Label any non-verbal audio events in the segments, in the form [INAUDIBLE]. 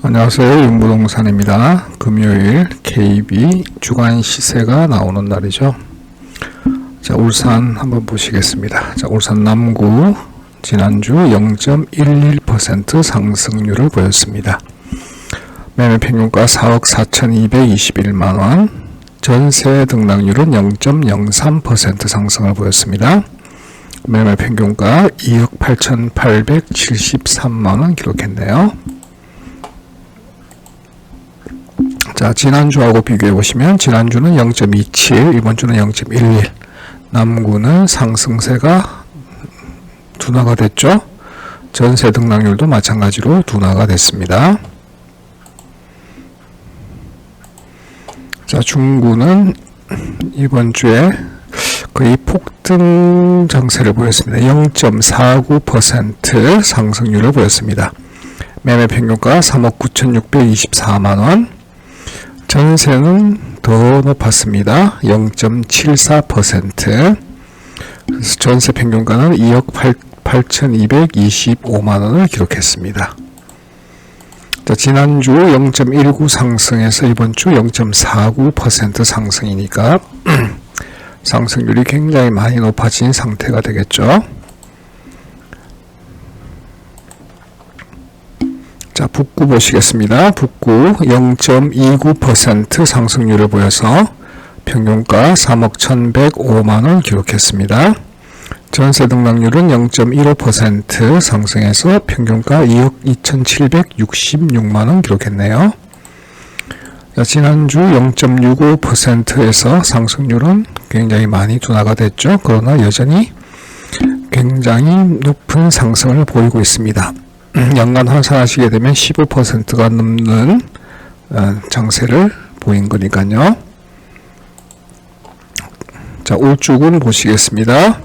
안녕하세요. 윤부동산입니다. 금요일 KB 주간 시세가 나오는 날이죠. 자, 울산 한번 보시겠습니다. 자, 울산 남구 지난주 0.11% 상승률을 보였습니다. 매매 평균가 4억 4,221만 원, 전세 등락률은 0.03% 상승을 보였습니다. 매매 평균가 2억 8,873만 원 기록했네요. 자, 지난주하고 비교해 보시면 지난주는 0.27, 이번 주는 0.11. 남구는 상승세가 둔화가 됐죠. 전세 등락률도 마찬가지로 둔화가 됐습니다. 자, 중구는 이번 주에 거의 폭등 장세를 보였습니다. 0.49% 상승률을 보였습니다. 매매 평균가 3억 9,624만 원, 전세는 더 높았습니다. 0.74%. 그래서 전세 평균가는 2억 8,225만 원을 기록했습니다. 자, 지난주 0.19 상승해서 이번 주 0.49% 상승이니까 [CLEARS THROAT] 상승률이 굉장히 많이 높아진 상태가 되겠죠. 자, 북구 보시겠습니다. 북구 0.29% 상승률을 보여서 평균가 3억 1,105만원 기록했습니다. 전세 등락률은 0.15% 상승해서 평균가 2억 2,766만원 기록했네요. 자, 지난주 0.65%에서 상승률은 굉장히 많이 둔화가 됐죠. 그러나 여전히 굉장히 높은 상승을 보이고 있습니다. 연간 환산하시게 되면 15%가 넘는 어, 장세를 보인 거니까요. 자, 울주군 보시겠습니다.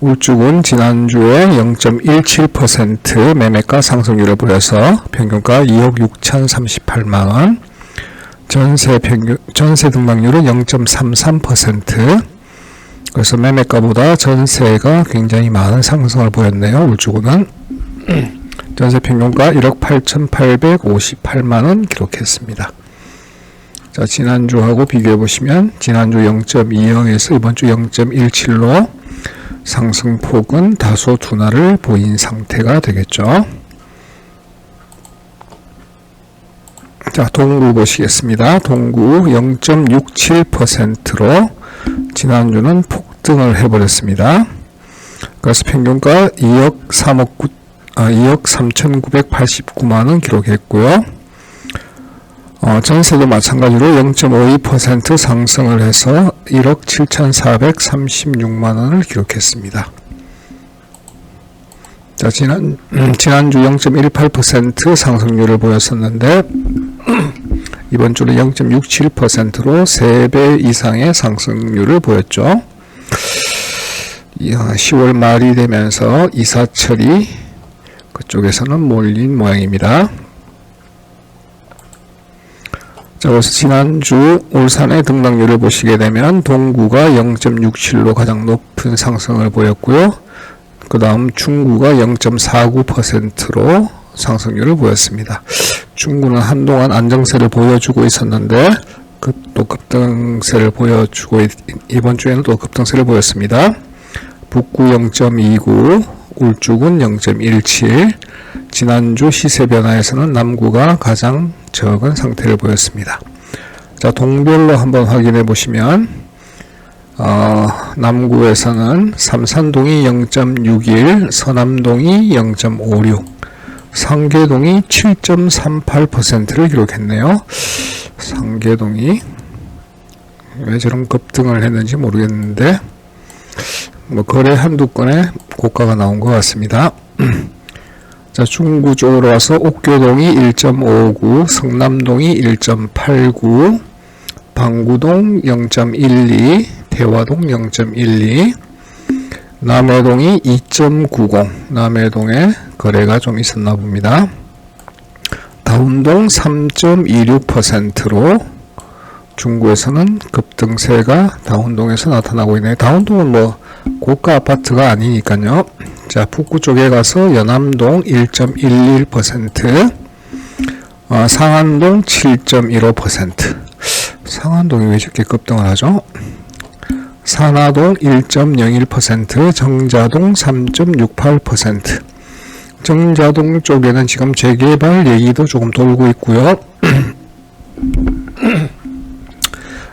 울주군 지난주에 0.17% 매매가 상승률을 보여서 평균가 2억 6,038만 원, 전세 평균 전세 등락률은 0.33%. 그래서 매매가보다 전세가 굉장히 많은 상승을 보였네요. 울주군은 [CLEARS THROAT] 전세 평균가 1억 8,858만원 기록했습니다. 자, 지난주하고 비교해 보시면 지난주 0.20에서 이번 주 0.17로 상승폭은 다소 둔화를 보인 상태가 되겠죠. 자, 동구 보시겠습니다. 동구 0.67%로 지난주는 폭등을 해버렸습니다. 그래서 평균가 2억 3억 9 2억 3,989만원 기록했고요. 어, 전세도 마찬가지로 0.52% 상승을 해서 1억 7,436만원을 기록했습니다. 자, 지난, 음, 지난주 0.18% 상승률을 보였었는데, [CLEARS THROAT] 이번 주는 0.67%로 3배 이상의 상승률을 보였죠. 10월 말이 되면서 이사철이 그쪽에서는 몰린 모양입니다. 자, 그래서 지난주 울산의 등락률을 보시게 되면 동구가 0.67로 가장 높은 상승을 보였고요. 그 다음 중구가 0.49%로 상승률을 보였습니다. 중구는 한동안 안정세를 보여주고 있었는데 그 또 급등세를 보여주고 이번 주에는 또 급등세를 보였습니다. 북구 0.29, 울주군 0.17, 지난주 시세 변화에서는 남구가 가장 적은 상태를 보였습니다. 자, 동별로 한번 확인해 보시면 어, 남구에서는 삼산동이 0.61, 서남동이 0.56, 상계동이 7.38%를 기록했네요. 상계동이 왜 저런 급등을 했는지 모르겠는데 뭐 거래 한두 건에 고가가 나온 것 같습니다. [CLEARS THROAT] 자, 중구 쪽으로 와서 옥교동이 1.59, 성남동이 1.89, 방구동 0.12, 대화동 0.12, 남해동이 2.90, 남해동에 거래가 좀 있었나 봅니다. 다운동 3.26%로 중구에서는 급등세가 다운동에서 나타나고 있네요. 다운동은 뭐 고가 아파트가 아니니까요. 자, 북구 쪽에 가서 연암동 1.11%, 어, 어, 상한동 7.15%. 상한동이 왜 저렇게 급등을 하죠? 산하동 1.01%, 정자동 3.68%. 정자동 쪽에는 지금 재개발 얘기도 조금 돌고 있고요.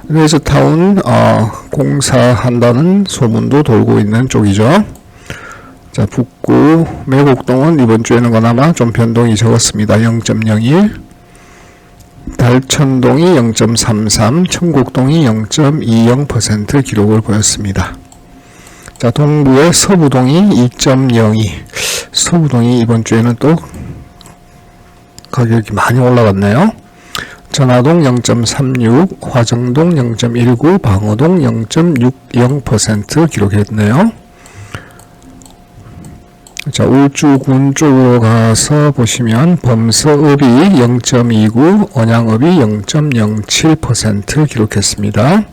그래서 타운 어, 공사한다는 소문도 돌고 있는 쪽이죠. 자, 북구 매곡동은 이번 주에는 그나마 좀 변동이 적었습니다. 0.01. 달천동이 0.33, 청곡동이 0.20% 기록을 보였습니다. 자, 동부의 서부동이 2.02. 서부동이 이번 주에는 또 가격이 많이 올라갔네요. 전화동 0.36, 화정동 0.19, 방어동 0.60% 기록했네요. 자, 울주군 쪽으로 가서 보시면 범서읍이 0.29, 언양읍이 0.07% 기록했습니다.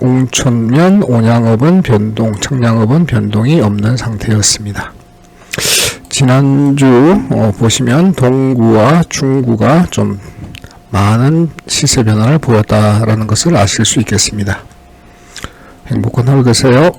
웅천면, 온양읍은 변동, 청량읍은 변동이 없는 상태였습니다. 지난주 어, 보시면 동구와 중구가 좀 많은 시세 변화를 보였다라는 것을 아실 수 있겠습니다. 행복한 하루 되세요.